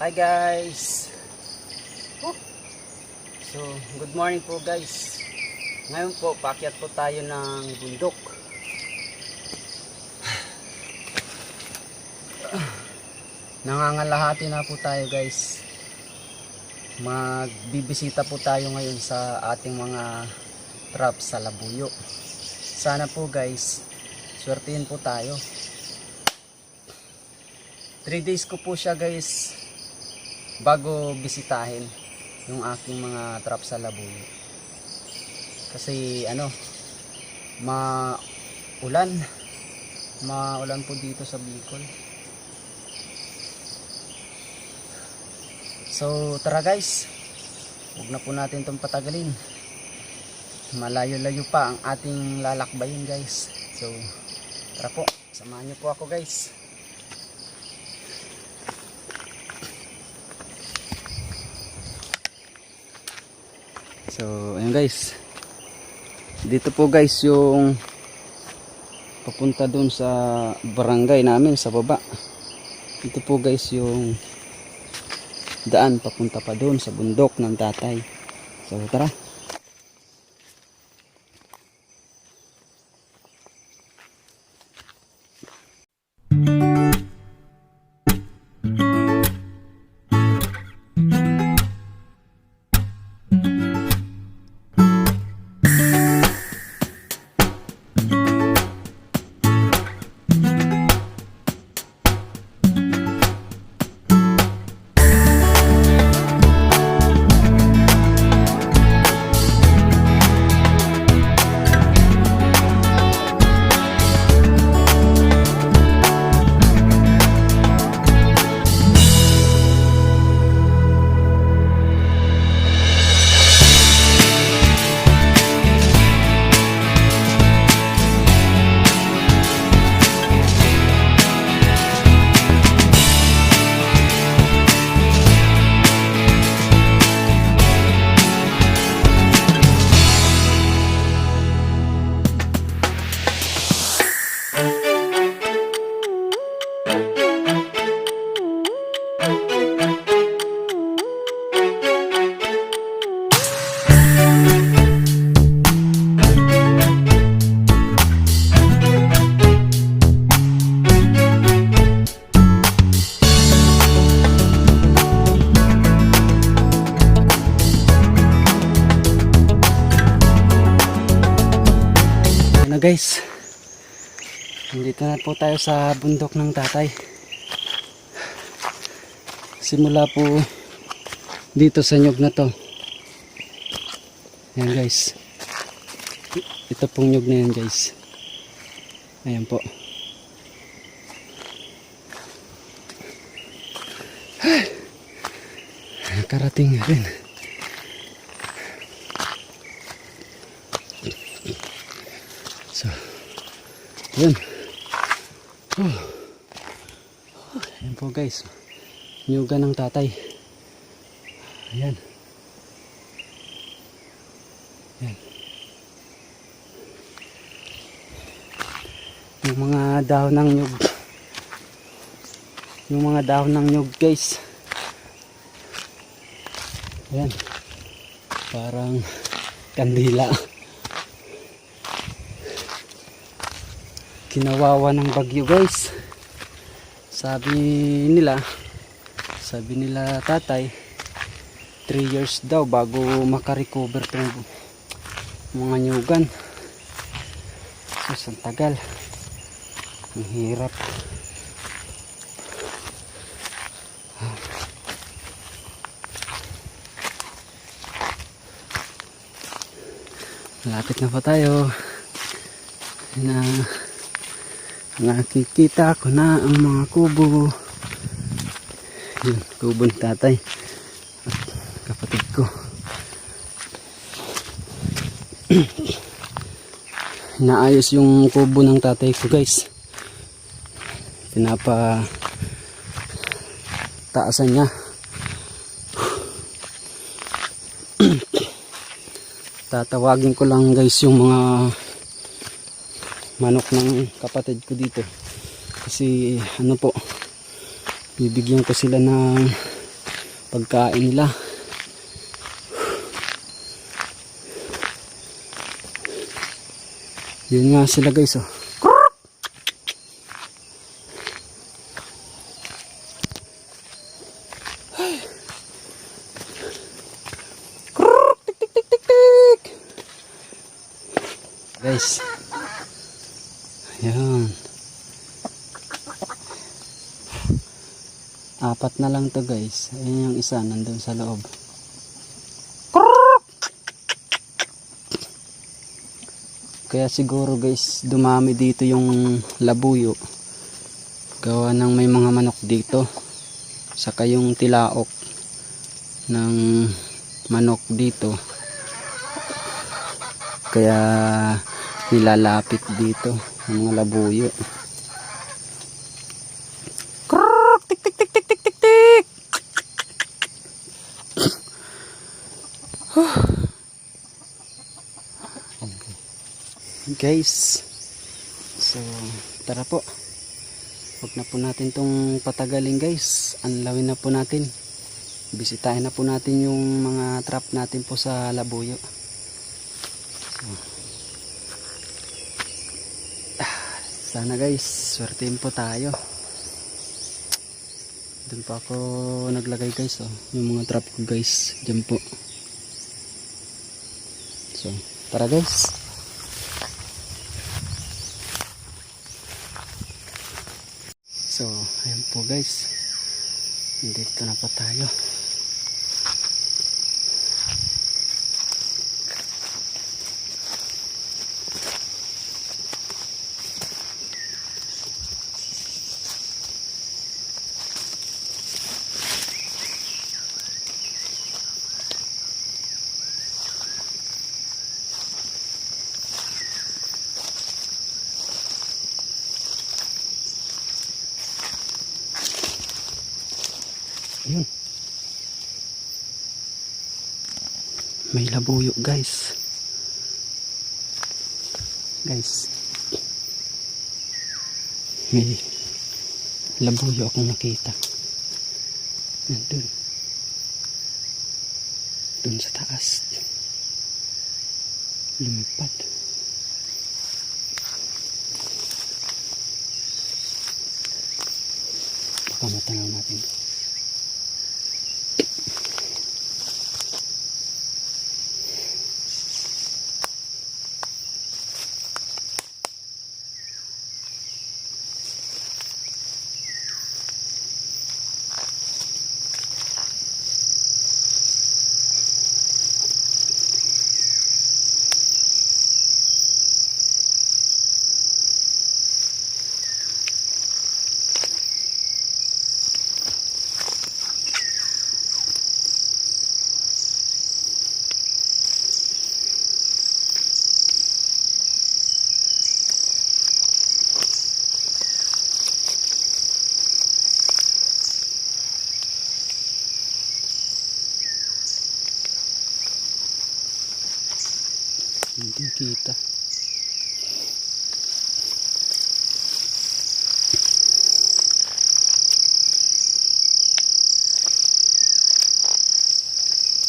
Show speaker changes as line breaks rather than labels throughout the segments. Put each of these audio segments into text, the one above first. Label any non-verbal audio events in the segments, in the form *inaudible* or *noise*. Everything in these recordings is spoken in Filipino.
Hi guys! Oh. So, good morning po guys. Ngayon po, paakyat po tayo ng bundok. Nangangalahati na po tayo guys. Magbibisita po tayo ngayon sa ating mga traps sa Labuyo. Sana po guys, swertihin po tayo. 3 days ko po siya guys bago bisitahin yung aking mga trap sa Labuyo. Kasi ano, maulan. Maulan po dito sa Bicol. So tara guys, huwag na po natin itong patagalin. Malayo-layo pa ang ating lalakbayin guys. So tara po, samahan niyo po ako guys. So, ayun guys. Dito po guys yung papunta doon sa barangay namin sa baba. Dito po guys yung daan papunta pa doon sa bundok ng tatay. So, tara. Nandito na po tayo sa bundok ng tatay. Simula po dito sa nyug na to. Ayan guys. Ito pong nyug na yan guys. Ayan po. Karating rin. So, yun. Oh. Oh, ayan po guys. Nyuga ng tatay. Ayan. Ayan. Yung mga dahon ng nyug. Yung mga dahon ng nyug guys. Ayan. Parang kandila. kinawawa ng bagyo guys sabi nila sabi nila tatay 3 years daw bago makarecover tong mga nyugan. Sus ang tagal. Ang hirap. Malapit na pa tayo. Na nakikita ko na ang mga kubo. Yun, kubo ni tatay. At kapatid ko. *clears throat* Naayos yung kubo ng tatay ko guys. Pinapa taasan niya. *clears throat* Tatawagin ko lang guys yung mga manok ng kapatid ko dito kasi ano po bibigyan ko sila ng pagkain nila. Yun nga sila guys oh. Apat na lang to guys. Ayan yung isa nandun sa loob. Kaya siguro guys dumami dito yung labuyo. Gawa ng may mga manok dito. Saka yung tilaok ng manok dito. Kaya nilalapit dito ang mga labuyo. Guys, so tara po. Huwag na po natin tong patagalin guys. Anlawin na po natin. Bisitahin na po natin yung mga trap natin po sa labuyo. Sana guys, swertein po tayo. Doon pa ako naglagay guys, oh. yung mga trap ko guys, dyan po. So, tara guys. So, ayan po guys. Dito na po tayo. May labuyo guys. Guys. May labuyo akong nakita. Nandun. Dun sa taas. Lumipad. Baka matanaw natin. Hindi kita.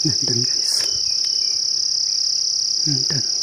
Nandun guys. Nandun.